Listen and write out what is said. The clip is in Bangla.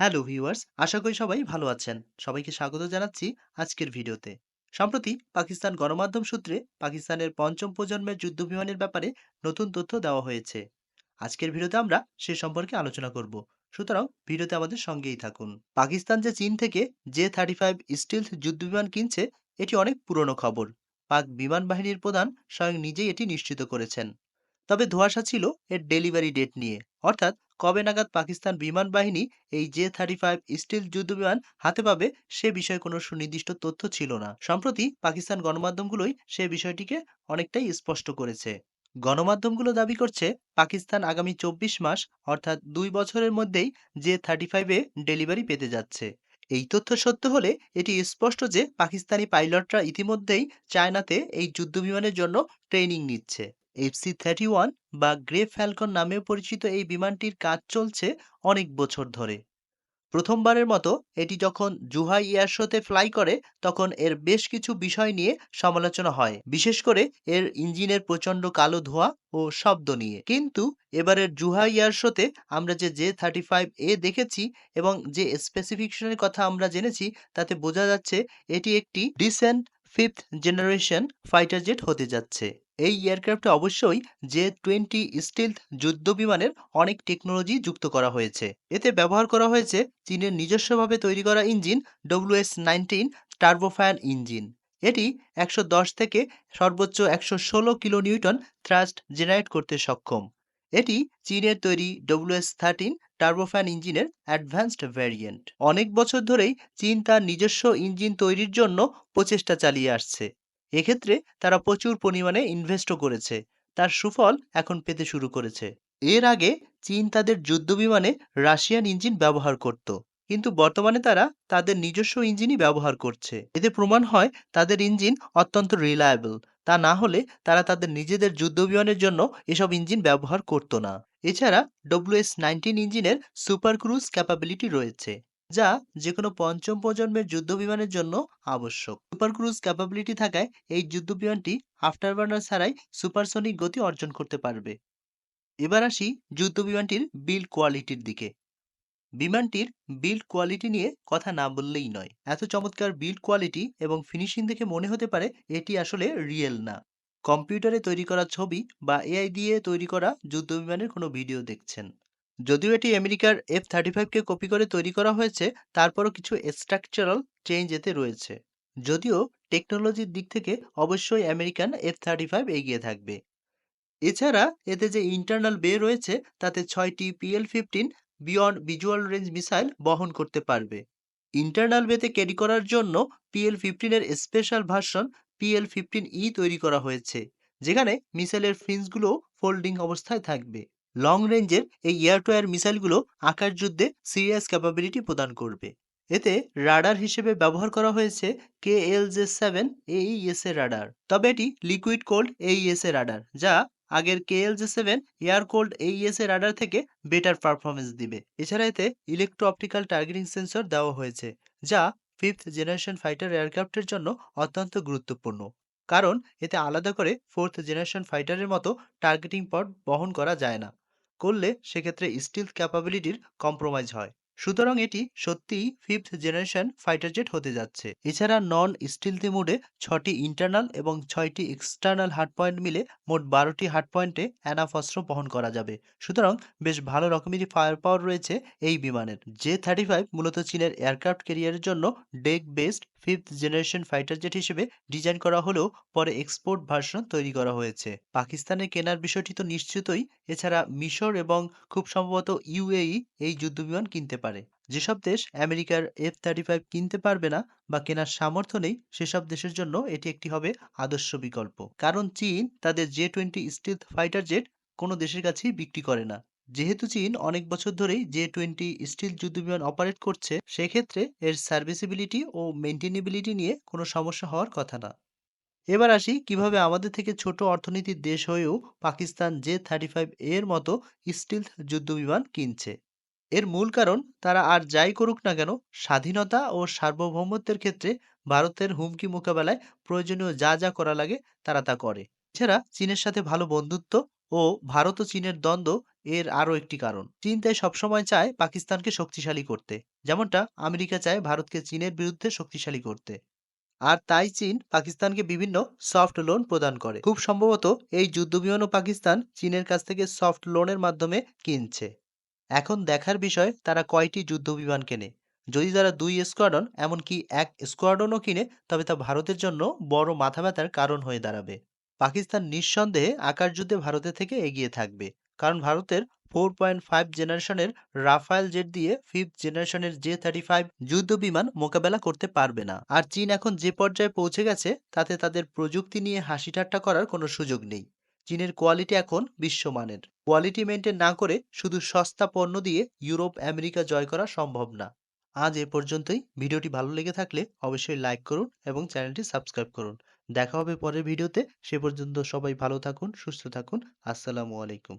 হ্যালো ভিউয়ার্স, আশা করি সবাই ভালো আছেন। সবাইকে স্বাগত জানাচ্ছি আজকের ভিডিওতে। সম্প্রতি পাকিস্তান গণমাধ্যম সূত্রে পাকিস্তানের পঞ্চম প্রজন্মের যুদ্ধ বিমানের ব্যাপারে নতুন তথ্য দেওয়া হয়েছে। আজকের ভিডিওতে আমরা সে সম্পর্কে আলোচনা করব। সুতরাং ভিডিওতে আমাদের সঙ্গেই থাকুন। পাকিস্তান যে চীন থেকে জে থার্টি ফাইভ স্টিলথ যুদ্ধ বিমান কিনছে, এটি অনেক পুরনো খবর। পাক বিমান বাহিনীর প্রধান স্বয়ং নিজেই এটি নিশ্চিত করেছেন। তবে ধোঁয়াশা ছিল এর ডেলিভারি ডেট নিয়ে। অর্থাৎ কবে নাগাদ পাকিস্তান বিমান বাহিনী এই জে থার্টি ফাইভ স্টিল যুদ্ধ বিমান হাতে পাবে সে বিষয়ে কোনো সুনির্দিষ্ট তথ্য ছিল না। সম্প্রতি পাকিস্তান গণমাধ্যমগুলোই সে বিষয়টিকে অনেকটাই স্পষ্ট করেছে। গণমাধ্যমগুলো দাবি করছে, পাকিস্তান আগামী চব্বিশ মাস, অর্থাৎ দুই বছরের মধ্যেই জে থার্টি ফাইভে ডেলিভারি পেতে যাচ্ছে। এই তথ্য সত্য হলে এটি স্পষ্ট যে পাকিস্তানি পাইলটরা ইতিমধ্যেই চায়নাতে এই যুদ্ধ বিমানের জন্য ট্রেনিং নিচ্ছে। এফসি থার্টি ওয়ান বা গ্রে ফ্যালকন নামেও পরিচিত এই বিমানটির কাজ চলছে অনেক বছর ধরে। প্রথমবারের মতো এটি যখন জুহাই এয়ার শোতে ফ্লাই করে, তখন এর বেশ কিছু বিষয় নিয়ে সমালোচনা হয়, বিশেষ করে এর ইঞ্জিনের প্রচণ্ড কালো ধোঁয়া ও শব্দ নিয়ে। কিন্তু এবারের জুহাই এয়ার শোতে আমরা যে জে থার্টি ফাইভ এ দেখেছি এবং যে স্পেসিফিকেশনের কথা আমরা জেনেছি, তাতে বোঝা যাচ্ছে এটি একটি decent fifth generation fighter jet হতে যাচ্ছে। এই এয়ারক্রাফটে অবশ্যই জে টোয়েন্টি স্টিলথ যুদ্ধ বিমানের অনেক টেকনোলজি যুক্ত করা হয়েছে। এতে ব্যবহার করা হয়েছে চীনের নিজস্বভাবে তৈরি করা engine WS nineteen turbofan engine. এটি একশো দশ থেকে সর্বোচ্চ একশো ষোলো কিলো নিউটন থ্রাস্ট জেনারেট করতে সক্ষম। এটি চীনের তৈরি ডব্লিউএস থার্টিন টার্বোফ্যান ইঞ্জিনের অ্যাডভান্সড ভ্যারিয়েন্ট। অনেক বছর ধরেই চীন তার নিজস্ব ইঞ্জিন তৈরির জন্য প্রচেষ্টা চালিয়ে আসছে। এক্ষেত্রে তারা প্রচুর পরিমাণে ইনভেস্টও করেছে। তার সুফল এখন পেতে শুরু করেছে। এর আগে চীন তাদের যুদ্ধবিমানে রাশিয়ান ইঞ্জিন ব্যবহার করত। কিন্তু বর্তমানে তারা তাদের নিজস্ব ইঞ্জিনই ব্যবহার করছে। এতে প্রমাণ হয় তাদের ইঞ্জিন অত্যন্ত রিলায়েবল তা না হলে তারা তাদের নিজেদের যুদ্ধবিমানের জন্য এসব ইঞ্জিন ব্যবহার করতো না। এছাড়া ডব্লিউএস নাইনটিন ইঞ্জিনের সুপার ক্রুজ ক্যাপাবিলিটি রয়েছে। যা যেকোনো পঞ্চম প্রজন্মের যুদ্ধবিমানের জন্য আবশ্যক। সুপার ক্রুজ ক্যাপাবিলিটি থাকায় এই যুদ্ধবিমানটি আফটারবার্নার ছাড়াই সুপারসনিক গতি অর্জন করতে পারবে। এবার আসি যুদ্ধবিমানটির বিল্ড কোয়ালিটির দিকে। বিমানটির বিল্ড কোয়ালিটি নিয়ে কথা না বললেই নয়। এত চমৎকার বিল্ড কোয়ালিটি এবং ফিনিশিং দেখে মনে হতে পারে এটি আসলে রিয়েল না। কম্পিউটারে তৈরি করা ছবি বা এআই দিয়ে তৈরি করা যুদ্ধবিমানের কোনো ভিডিও দেখছেন। যদিও এটি আমেরিকার এফ থার্টি ফাইভকে কপি করে তৈরি করা হয়েছে, তারপরও কিছু স্ট্রাকচারাল চেঞ্জ এতে রয়েছে। যদিও টেকনোলজির দিক থেকে অবশ্যই আমেরিকান এফ থার্টি ফাইভ এগিয়ে থাকবে। এছাড়া এতে যে ইন্টারনাল বে রয়েছে, তাতে ছয়টি PL fifteen beyond visual range missile বহন করতে পারবে। ইন্টারনাল বেতে ক্যারি করার জন্য PL ফিফটিনের special version PL fifteen E তৈরি করা হয়েছে, যেখানে মিসাইলের ফিন্সগুলো ফোল্ডিং অবস্থায় থাকবে। লং রেঞ্জের এই এয়ার টু এয়ার মিসাইলগুলো আকাশ যুদ্ধে সিরিয়াস ক্যাপাবিলিটি প্রদান করবে। এতে রাডার হিসেবে ব্যবহার করা হয়েছে K L J seven AESA radar তবে এটি লিকুইড কোল্ড এইএস এ রাডার যা আগের K L J seven air cooled AESA radar থেকে বেটার পারফরমেন্স দিবে। এছাড়া এতে ইলেকট্রো অপটিক্যাল টার্গেটিং সেন্সর দেওয়া হয়েছে, যা ফিফথ জেনারেশন ফাইটার এয়ারক্রাফটের জন্য অত্যন্ত গুরুত্বপূর্ণ। কারণ এতে আলাদা করে ফোর্থ জেনারেশন ফাইটারের মতো টার্গেটিং পড বহন করা যায় না। করলে সেক্ষেত্রে স্টিল ক্যাপাবিলিটির কম্প্রোমাইজ হয়। সুতরাং এটি সত্যিই ফিফথ জেনারেশন ফাইটার জেট হতে যাচ্ছে। এছাড়া নন স্টিলথি মোডে ছটি ইন্টারনাল এবং ছয়টি এক্সটার্নাল হার্ড পয়েন্ট মিলে মোট বারোটি হার্ড পয়েন্টে অ্যানাফ অস্ত্র বহন করা যাবে। সুতরাং বেশ ভালো রকমেরই ফায়ার পাওয়ার রয়েছে এই বিমানের। জে থার্টি ফাইভ মূলত চীনের এয়ারক্রাফট ক্যারিয়ারের জন্য deck based fifth generation fighter jet হিসেবে ডিজাইন করা হলেও পরে এক্সপোর্ট ভার্সন তৈরি করা হয়েছে। পাকিস্তানে কেনার বিষয়টি তো নিশ্চিতই, এছাড়া মিশর এবং খুব সম্ভবত ইউএই এই যুদ্ধবিমান কিনতে পারে। যেসব দেশ আমেরিকার এফ থার্টি ফাইভ কিনতে পারবে না বা কেনার সামর্থ্য নেই, সেসব দেশের জন্য এটি একটি হবে আদর্শ বিকল্প। কারণ চীন তাদের J twenty stealth fighter jet কোনো দেশের কাছেই বিক্রি করে না। যেহেতু চীন অনেক বছর ধরেই জে টোয়েন্টি স্টিল যুদ্ধবিমান অপারেট করছে, সেক্ষেত্রে এর সার্ভিসিবিলিটি ও মেনটেনেবিলিটি নিয়ে কোনো সমস্যা হওয়ার কথা না। এবার আসি কীভাবে আমাদের থেকে ছোট অর্থনীতির দেশ হয়েও পাকিস্তান জে থার্টি ফাইভ এর মতো স্টিল যুদ্ধবিমান কিনছে। এর মূল কারণ, তারা আর যাই করুক না কেন, স্বাধীনতা ও সার্বভৌমত্বের ক্ষেত্রে ভারতের হুমকি মোকাবেলায় প্রয়োজনীয় যা যা করা লাগে, তারা তা করে। এছাড়া চীনের সাথে ভালো বন্ধুত্ব ও ভারত ও চীনের দ্বন্দ্ব এর আরও একটি কারণ। চীন তাই সবসময় চায় পাকিস্তানকে শক্তিশালী করতে। যেমনটা আমেরিকা চায় ভারতকে চীনের বিরুদ্ধে শক্তিশালী করতে। আর তাই চীন পাকিস্তানকে বিভিন্ন সফট লোন প্রদান করে। খুব সম্ভবত এই যুদ্ধবিমানও পাকিস্তান চীনের কাছ থেকে সফট লোনের মাধ্যমে কিনছে। এখন দেখার বিষয়, তারা কয়টি যুদ্ধবিমান কেনে? যদি তারা দুই স্কোয়াডন, এমনকি এক স্কোয়াডনও কিনে, তবে তা ভারতের জন্য বড় মাথা ব্যথার কারণ হয়ে দাঁড়াবে। পাকিস্তান নিঃসন্দেহে আকার যুদ্ধে ভারতের থেকে এগিয়ে থাকবে। কারণ ভারতের ফোর পয়েন্ট ফাইভ জেনারেশনের রাফায়েল জেট দিয়ে ফিফথ জেনারেশনের জে থার্টি ফাইভ যুদ্ধ বিমান মোকাবেলা করতে পারবে না। আর চীন এখন যে পর্যায়ে পৌঁছে গেছে, তাতে তাদের প্রযুক্তি নিয়ে হাসি ঠাট্টা করার কোনো সুযোগ নেই। চীনের কোয়ালিটি এখন বিশ্বমানের। কোয়ালিটি মেনটেন না করে শুধু সস্তা পণ্য দিয়ে ইউরোপ, আমেরিকা জয় করা সম্ভব না। আজ এ পর্যন্তই। ভিডিওটি ভালো লেগে থাকলে অবশ্যই লাইক করুন এবং চ্যানেলটি সাবস্ক্রাইব করুন। দেখা হবে পরের ভিডিওতে। সে পর্যন্ত সবাই ভালো থাকুন সুস্থ থাকুন। আসসালামু আলাইকুম।